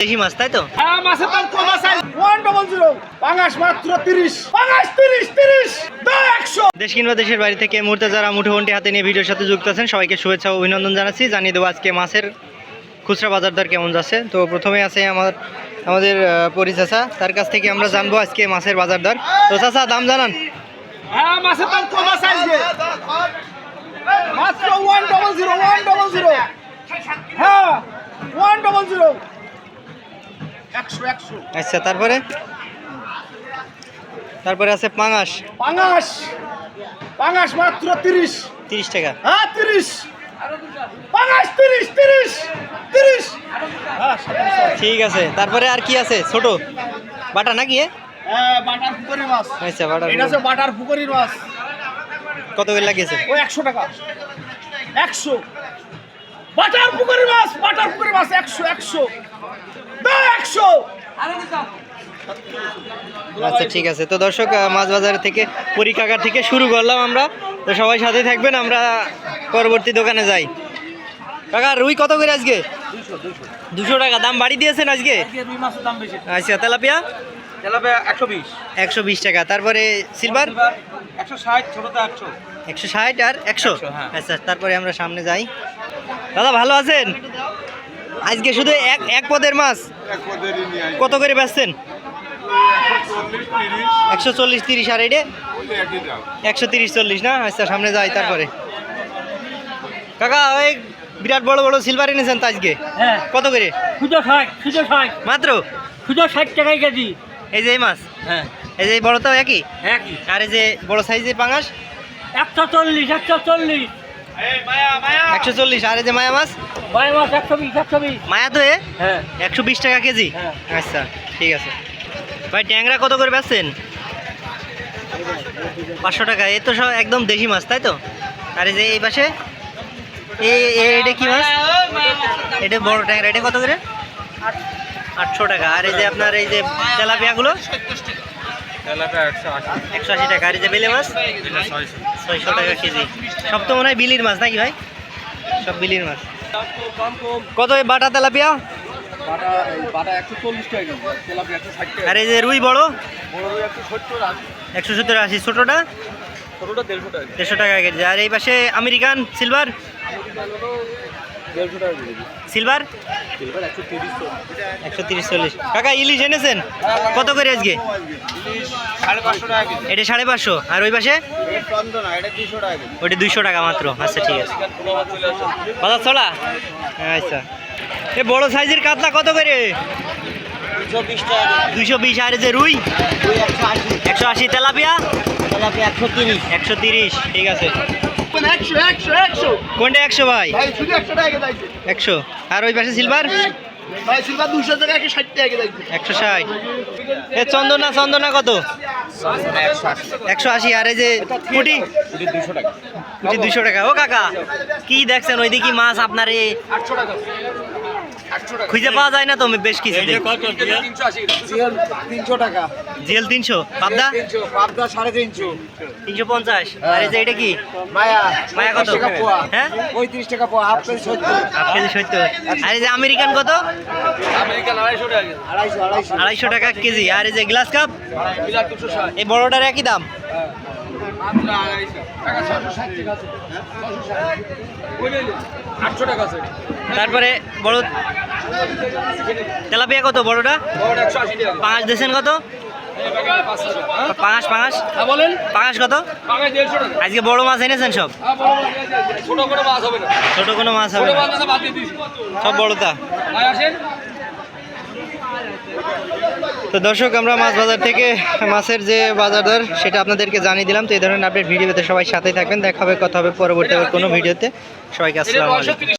দেশি মাছ তাই তো? হ্যাঁ মাছের দাম কম আছে। ওয়ান ডবল জিরো পাঙাশ মাত্র তিরিশ। পাঙাশ তিরিশ তিরিশ। দেশ কিংবা দেশের বাড়ি থেকে মুহূর্তে যারা মুঠোফোনটি হাতে নিয়ে ভিডিওর সাথে যুক্ত আছেন সবাইকে শুভেচ্ছা ও অভিনন্দন জানাচ্ছি। জানিয়ে দেবো আজকে মাছের খুচরা বাজার দর কেমন যাচ্ছে। তো প্রথমে আছে আমার আমাদের পরি তার কাছ থেকে আমরা জানব আজকে মাছের বাজার দর। তো চাচা দাম জানান। হ্যাঁ মাছের দাম কম আছে আজকে। মাত্র one double zero one double zero হ্যাঁ ওয়ান ডবল জিরো আচ্ছা তারপরে? তারপরে আছে পাঙাশ। পাঙাশ! পাঙাশ মাত্র তিরিশ। তিরিশ টাকা। হ্যাঁ তিরিশ। পাঙাশ তিরিশ তিরিশ তিরিশ। হ্যাঁ। ঠিক আছে তারপরে আর কি আছে? ছোট। বাটা নাকি? হ্যাঁ, বাটার পুকুরি মাছ। আচ্ছা বাটা এটা হচ্ছে বাটার পুকুরির মাছ। কত করে লাগিয়েছে? ওই একশো টাকা। একশো। বাটার পুকুরির মাছ বাটার পুকুরির মাছ একশো একশো। একশো। আচ্ছা ঠিক আছে। তো দর্শক মাছ বাজার থেকে পরীক্ষাগার থেকে শুরু করলাম আমরা। তো সবাই সাথে থাকবেন আমরা পরবর্তী দোকানে যাই। কাকা রুই কত করে আজকে? দুশো টাকা। দাম বাড়ি দিয়েছেন আজকে? রুই মাছের দাম বেশি আচ্ছা তেলাপিয়া? তেলাপিয়া একশো বিশ। একশো বিশ টাকা। তারপরে সিলভার? একশো ষাট একশো একশো ষাট আর একশো হ্যাঁ। আচ্ছা তারপরে আমরা সামনে যাই। দাদা ভালো আছেন? আজকে শুধু এক এক পদের মাছ? কত করে বেচছেন? একশো চল্লিশ তিরিশ আর এটা একশো তিরিশ চল্লিশ না? আচ্ছা সামনে যাই তারপরে। কাকা ওই বিরাট বড় বড় সিলভার এনেছেন তো আজকে? হ্যাঁ। কত করে? মাত্র? সুজো ষাট টাকাই কেজি। এই যে এই মাছ? হ্যাঁ। এই যে এই বড়টাও একই? একই। আর এই যে বড় সাইজের পাঙাশ? একশো চল্লিশ একশো চল্লিশ। একশো চল্লিশ আর এই যে মায়া মাছ? বাই মাছ একশো বিশ একশো বিশ। মায়া তো এ? হ্যাঁ। একশো বিশ টাকা কেজি? হ্যাঁ। আচ্ছা ঠিক আছে। ভাই ট্যাংরা কত করে বেচছেন? পাঁচশো টাকা। এ তো সব একদম দেশি মাছ তাই তো? আর এই যে এই পাশে? এটা কি মাছ? এটা বড় ট্যাংরা। এটা কত করে? আটশো টাকা। আর এই যে আপনার এই যে তেলাপিয়াগুলো? একশো আশি। টাকা। আর এই যে বেলে মাছ? ছয়শো। টাকা কেজি। সব তো মনে হয় বিলির মাছ নাকি ভাই? সব বিলির মাছ। কত এই বাটা তেলাপিয়া আর এই যে রুই বড়? একশো সত্তর আশি। ছোটোটা? দেড়শো টাকা কেজি। আর এই পাশে আমেরিকান সিলভার? সিলভার? একশো তিরিশ চল্লিশ। কাকা ইলিশ এনেছেন? কত করে আজকে? এটা সাড়ে পাঁচশো। আর ওই পাশে? এটা দুশো টাকা ওটা দুইশো টাকা মাত্র। আচ্ছা ঠিক আছে। বাজার চলা? আচ্ছা। এ বড় সাইজের কাতলা কত করে? দুশো বিশ টাকা দুইশো বিশ। আর যে রুই? একশো আশি। তেলাপিয়া? তেলাপিয়া একশো তিরিশ। একশো তিরিশ ঠিক আছে। কোনটা একশো ভাই? একশো আর ওই পাশে সিলভার একশো ষাট এ চন্দনা চন্দনা কত? একশো আশি। আর এই যে দুশো টাকা। দুশো টাকা। ও কাকা কি দেখছেন? ওইদিকে মাছ আপনার এ আটশো টাকা। খুঁজে পাওয়া যায় না তো বেশ কিছু তিনশো তিনশো টাকা। জিএল তিনশো পাবদা? পাবদা সাড়ে তিনশো। তিনশো পঞ্চাশ। আর এই যে এটা কি? মায়া। মায়া কত? হ্যাঁ? পঁয়ত্রিশ টাকা পোয়া হাফ কেজি সত্তর। হাফ কেজি সত্তর। আর এই যে আমেরিকান কত? আমেরিকান আড়াইশো টাকা আড়াইশো আড়াইশো। টাকা কেজি। আর এই যে গ্লাস কাপ? এই বড়টার একই দাম? আছে তারপরে বড় তেলাপিয়া কত বড়টা? পাঁচ দেশেন কত? পাঁচ পাঁচ হ্যাঁ বলেন। পাঁচ কত? আজকে বড় মাছ এনেছেন সব? হ্যাঁ। ছোট করে মাছ হবে ছোট কোনো মাছ হবে সব বড়টা। তো দর্শক, আমরা মাছ বাজার থেকে মাছের যে বাজার দর, সেটা আপনাদেরকে জানিয়ে দিলাম। তো এই ধরনের আপডেট ভিডিওতে সবাই সাথে থাকবেন। দেখা হবে, কথা হবে পরবর্তী কোনো ভিডিওতে। সবাইকে আসসালামু